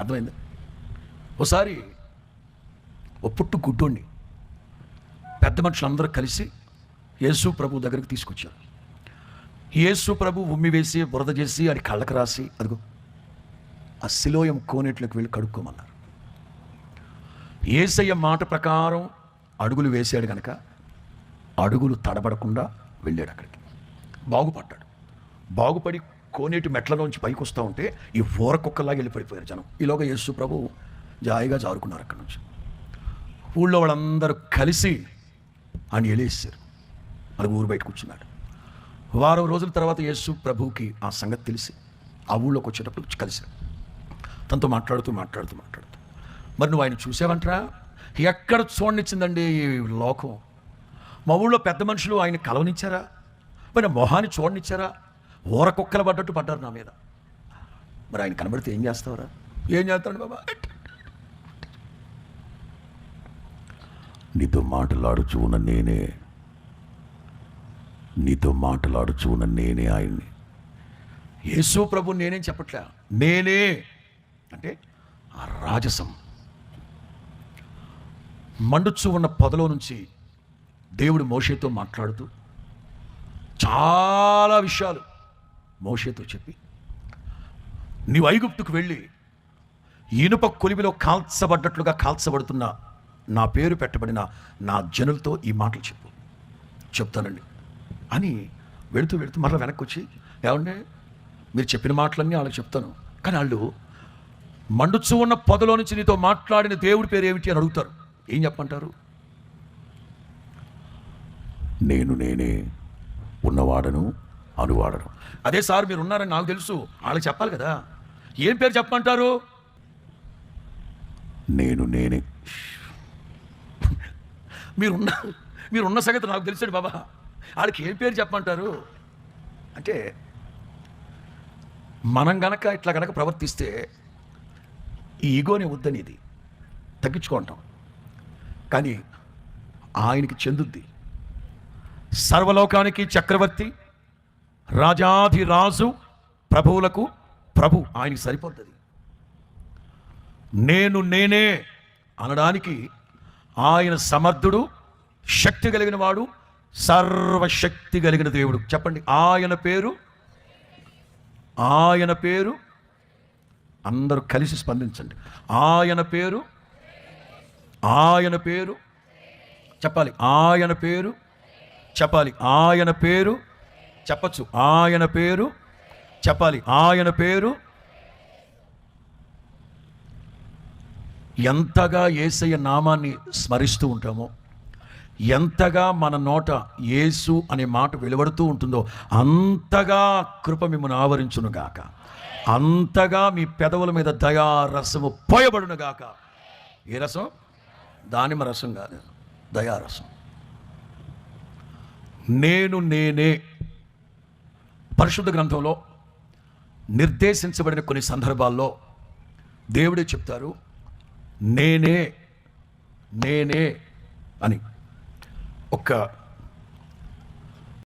అర్థమైంది? ఒకసారి ఓ పుట్టు గుడ్డోండి పెద్ద మనుషులందరూ కలిసి యేసు ప్రభు దగ్గరికి తీసుకొచ్చారు. యేసు ప్రభు ఉమ్మి వేసి బురద చేసి అది కళ్ళకు రాసి అదిగో ఆ శిలోయం కోనేట్లోకి వెళ్ళి కడుక్కోమన్నారు. ఏసయ్య మాట ప్రకారం అడుగులు వేసాడు కనుక అడుగులు తడబడకుండా వెళ్ళాడు అక్కడికి. బాగుపడ్డాడు. బాగుపడి కోనేటి మెట్లలోంచి పైకి వస్తూ ఉంటే ఈ ఊరకొక్కలాగా వెళ్ళి పడిపోయారు జనం. ఈలోగా యేసు ప్రభు జాయిగా జారుకున్నారు అక్కడి నుంచి. ఊళ్ళో వాళ్ళందరూ కలిసి ఆయన ఎలేసారు మన ఊరు బయట కూర్చున్నాడు వారం రోజుల తర్వాత యేసు ప్రభువుకి ఆ సంగతి తెలిసి ఆ ఊళ్ళోకి వచ్చేటప్పుడు కలిశారు. తనతో మాట్లాడుతూ మాట్లాడుతూ మాట్లాడుతూ మరి నువ్వు ఆయన చూసావంటరా? ఎక్కడ చూడనిచ్చిందండి ఈ లోకం? మా ఊళ్ళో పెద్ద మనుషులు ఆయన కలవనిచ్చారా? మరి మొహాన్ని చూడనిచ్చారా? ఊర కుక్కలు పడ్డట్టు పడ్డారు నా మీద. మరి ఆయన కనబడితే ఏం చేస్తావురా? ఏం చేస్తాడు బాబా? నీతో మాట్లాడుచు ఉన్న నేనే. నీతో మాట్లాడుచు ఉన్న నేనే ఆయన్ని. యేసు ప్రభు నేనేం చెప్పట్లే? నేనే. అంటే ఆ రాజసం. మండుచు ఉన్న పొదలో నుంచి దేవుడు మోషేతో మాట్లాడుతూ చాలా విషయాలు మోషేతో చెప్పి నీవు ఐగుప్తుకు వెళ్ళి ఇనుప కొలిమిలో కాల్చబడ్డట్లుగా కాల్చబడుతున్న నా పేరు పెట్టబడిన నా జనులతో ఈ మాటలు చెప్పు. చెప్తానండి. అని వెళుతూ వెళుతూ మరలా వెనక్కి వచ్చి ఏమంటే మీరు చెప్పిన మాటలన్నీ వాళ్ళకి చెప్తాను. కానీ వాళ్ళు మండుచు ఉన్న పొదలో నుంచి నీతో మాట్లాడిన దేవుడి పేరు ఏమిటి అని అడుగుతారు. ఏం చెప్పంటారు నేను నేనే ఉన్నవాడను అనువాడను అదే సార్ మీరు ఉన్నారని నాకు తెలుసు. వాళ్ళకి చెప్పాలి కదా. ఏం పేరు చెప్పమంటారు? నేను నేనే. మీరున్న మీరున్న సంగతి నాకు తెలిసాడు బాబా. వాళ్ళకి ఏం పేరు చెప్పమంటారు? అంటే మనం గనక ఇట్లా గనక ప్రవర్తిస్తే ఈ ఈగోనే వద్దని ఇది తగ్గించుకుంటాం. కానీ ఆయనకి చెందుద్ది. సర్వలోకానికి చక్రవర్తి రాజాధిరాజు ప్రభువులకు ప్రభు ఆయనకి సరిపోతుంది నేను నేనే అనడానికి ఆయన సమర్థుడు శక్తి కలిగిన వాడు సర్వశక్తి కలిగిన దేవుడు. చెప్పండి ఆయన పేరు? ఆయన పేరు? అందరూ కలిసి స్పందించండి. ఆయన పేరు? ఆయన పేరు? చెప్పాలి ఆయన పేరు? చెప్పాలి ఆయన పేరు? చెప్పచ్చు. ఆయన పేరు? చెప్పాలి. ఆయన పేరు? ఎంతగా ఏసయ్య నామాన్ని స్మరిస్తూ ఉంటామో ఎంతగా మన నోట యేసు అనే మాట వెలువడుతూ ఉంటుందో అంతగా కృప మిమ్మల్ని ఆవరించును గాక అంతగా మీ పెదవుల మీద దయా రసము పోయబడును గాక ఏ రసం? దానిమ్మ రసం కాదు. దయారసం నేను నేనే పరిశుద్ధ గ్రంథంలో నిర్దేశించబడిన కొన్ని సందర్భాల్లో దేవుడే చెప్తారు నేనే నేనే అని. ఒక